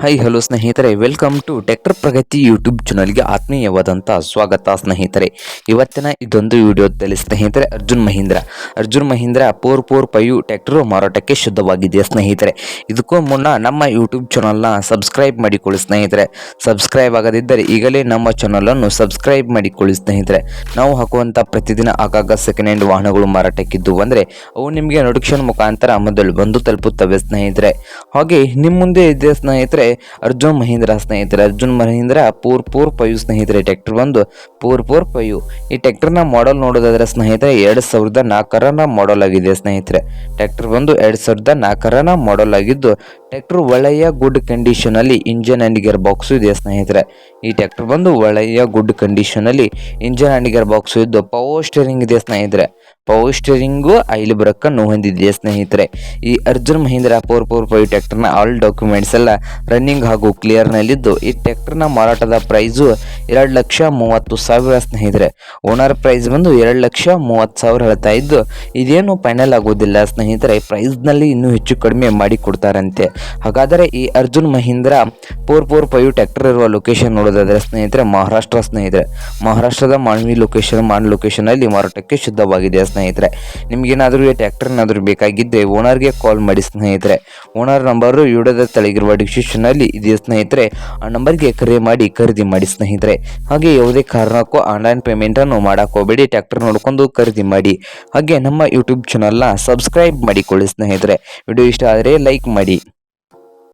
Hi hello ಸ್ನೇಹಿತರೆ. Welcome to tractor Pragati YouTube ಚಾನಲ್ಗೆ ಆತ್ಮೀಯವಾದಂಥ ಸ್ವಾಗತ ಸ್ನೇಹಿತರೆ. ಇವತ್ತಿನ ಇದೊಂದು ವಿಡಿಯೋದಲ್ಲಿ ಸ್ನೇಹಿತರೆ Arjun Mahindra. Arjun Mahindra four four five tractor ಮಾರಾಟಕ್ಕೆ ಶುದ್ಧವಾಗಿದೆ ಸ್ನೇಹಿತರೆ? ಇದಕ್ಕೂ ಮುನ್ನ ನಮ್ಮ ಯೂಟ್ಯೂಬ್ ಚಾನಲ್ನ ಸಬ್ಸ್ಕ್ರೈಬ್ ಮಾಡಿಕೊಳ್ಳಿ ಸ್ನೇಹಿತರೆ. ಸಬ್ಸ್ಕ್ರೈಬ್ ಆಗದಿದ್ದರೆ ಈಗಲೇ ನಮ್ಮ ಚಾನಲನ್ನು ಸಬ್ಸ್ಕ್ರೈಬ್ ಮಾಡಿಕೊಳ್ಳಿ ಸ್ನೇಹಿತರೆ. ನಾವು ಹಾಕುವಂಥ ಪ್ರತಿದಿನ ಆಗಾಗ ಸೆಕೆಂಡ್ ಹ್ಯಾಂಡ್ ವಾಹನಗಳು ಮಾರಾಟಕ್ಕಿದ್ದು ಅಂದರೆ ಅವು ನಿಮಗೆ ನೋಟಿಫಿಕೇಶನ್ ಮುಖಾಂತರ ಮೊದಲು ಬಂದು ತಲುಪುತ್ತವೆ ಸ್ನೇಹಿತರೆ. ಹಾಗೆ ನಿಮ್ಮ ಮುಂದೆ ಇದೆ ಸ್ನೇಹಿತರೆ ಅರ್ಜುನ್ ಮಹೀಂದ್ರ ಸ್ನೇಹಿತರೆ, Arjun Mahindra, four four five ಸ್ನೇಹಿತರೆ ಟ್ರ್ಯಾಕ್ಟರ್ ಬಂದು ಪೂರ್ ಪೂರ್ ಪಯು ಈ ಟ್ಯಾಕ್ಟರ್ನ ಮಾಡೆಲ್ ನೋಡೋದಾದ್ರೆ ಸ್ನೇಹಿತರೆ, ಎರಡು ಸಾವಿರದ ನಾಲ್ಕರ ಮಾಡೆಲ್ ಆಗಿದೆ ಸ್ನೇಹಿತರೆ. ಟ್ಯಾಕ್ಟರ್ ಬಂದು ಎರಡು ಸಾವಿರದ ನಾಲ್ಕರ ಮಾಡೆಲ್ ಆಗಿದ್ದು ಟ್ರ್ಯಾಕ್ಟರ್ ಒಳ್ಳೆಯ ಗುಡ್ ಕಂಡೀಷನ್ ಅಲ್ಲಿ ಇಂಜನ್ ಅಂಡ್ ಗೇರ್ ಬಾಕ್ಸ್ ಇದೆ ಸ್ನೇಹಿತರೆ. ಈ ಟ್ಯಾಕ್ಟರ್ ಬಂದು ಒಳ್ಳೆಯ ಗುಡ್ ಕಂಡೀಷನ್ ಅಲ್ಲಿ ಇಂಜನ್ ಅಂಡ್ ಗೇರ್ ಬಾಕ್ಸ್ ಇದ್ದು ಪವರ್ ಸ್ಟೇರಿಂಗ್ ಇದೆ ಸ್ನೇಹಿತರೆ. ಪವರ್ ಸ್ಟೇರಿಂಗು ಐಲ್ ಬ್ರಕ್ಕನ್ನು ಹೊಂದಿದೆ ಸ್ನೇಹಿತರೆ. ಈ Arjun Mahindra four four five ಟ್ಯಾಕ್ಟರ್ನ all documents ಎಲ್ಲ ರನ್ನಿಂಗ್ ಹಾಗೂ ಕ್ಲಿಯರ್ನಲ್ಲಿದ್ದು, ಈ ಟ್ರ್ಯಾಕ್ಟರ್ನ ಮಾರಾಟದ ಪ್ರೈಸು ಎರಡು ಲಕ್ಷ ಮೂವತ್ತು ಸಾವಿರ ಸ್ನೇಹಿತರೆ. ಓನರ್ ಪ್ರೈಸ್ ಬಂದು ಎರಡು ಲಕ್ಷ ಮೂವತ್ತು ಸಾವಿರ ಹೇಳ್ತಾ ಇದ್ದು, ಇದೇನು ಫೈನಲ್ ಆಗೋದಿಲ್ಲ ಸ್ನೇಹಿತರೆ. ಪ್ರೈಸ್ನಲ್ಲಿ ಇನ್ನೂ ಹೆಚ್ಚು ಕಡಿಮೆ ಮಾಡಿ ಕೊಡ್ತಾರಂತೆ. ಹಾಗಾದರೆ ಈ Arjun Mahindra four four five tractor ಇರುವ ಲೊಕೇಶನ್ ನೋಡೋದಾದರೆ ಸ್ನೇಹಿತರೆ, ಮಹಾರಾಷ್ಟ್ರ ಸ್ನೇಹಿತರೆ. ಮಹಾರಾಷ್ಟ್ರದ ಮಾನ್ವಿ ಲೊಕೇಶನ್, ಮಾನ್ ಲೊಕೇಶನಲ್ಲಿ ಮಾರಾಟಕ್ಕೆ ಶುದ್ಧವಾಗಿದೆ ಸ್ನೇಹಿತರೆ. ನಿಮಗೇನಾದರೂ ಈ ಟ್ರ್ಯಾಕ್ಟರ್ ಏನಾದರೂ ಬೇಕಾಗಿದ್ದರೆ ಓನರ್ಗೆ ಕಾಲ್ ಮಾಡಿ ಸ್ನೇಹಿತರೆ. ಓನರ್ ನಂಬರು ವಿಡಿಯೋದ ತೆಳಗಿರುವ ಡಿಸ್ಕ್ರಿಪ್ಷನಲ್ಲಿ ಇದೆ ಸ್ನೇಹಿತರೆ, ಆ ನಂಬರ್ಗೆ ಕರೆ ಮಾಡಿ, ಖರೀದಿ ಮಾಡಿ ಸ್ನೇಹಿತರೆ. ಹಾಗೆ ಯಾವುದೇ ಕಾರಣಕ್ಕೂ ಆನ್ಲೈನ್ ಪೇಮೆಂಟನ್ನು ಮಾಡಕ್ಕೆ ಹೋಗಬೇಡಿ ಟ್ಯಾಕ್ಟರ್ ನೋಡ್ಕೊಂಡು ಖರೀದಿ ಮಾಡಿ. ಹಾಗೆ ನಮ್ಮ ಯೂಟ್ಯೂಬ್ ಚಾನಲ್ನ ಸಬ್ಸ್ಕ್ರೈಬ್ ಮಾಡಿಕೊಳ್ಳಿ ಸ್ನೇಹಿತರೆ. ವಿಡಿಯೋ ಇಷ್ಟ ಆದರೆ ಲೈಕ್ ಮಾಡಿ.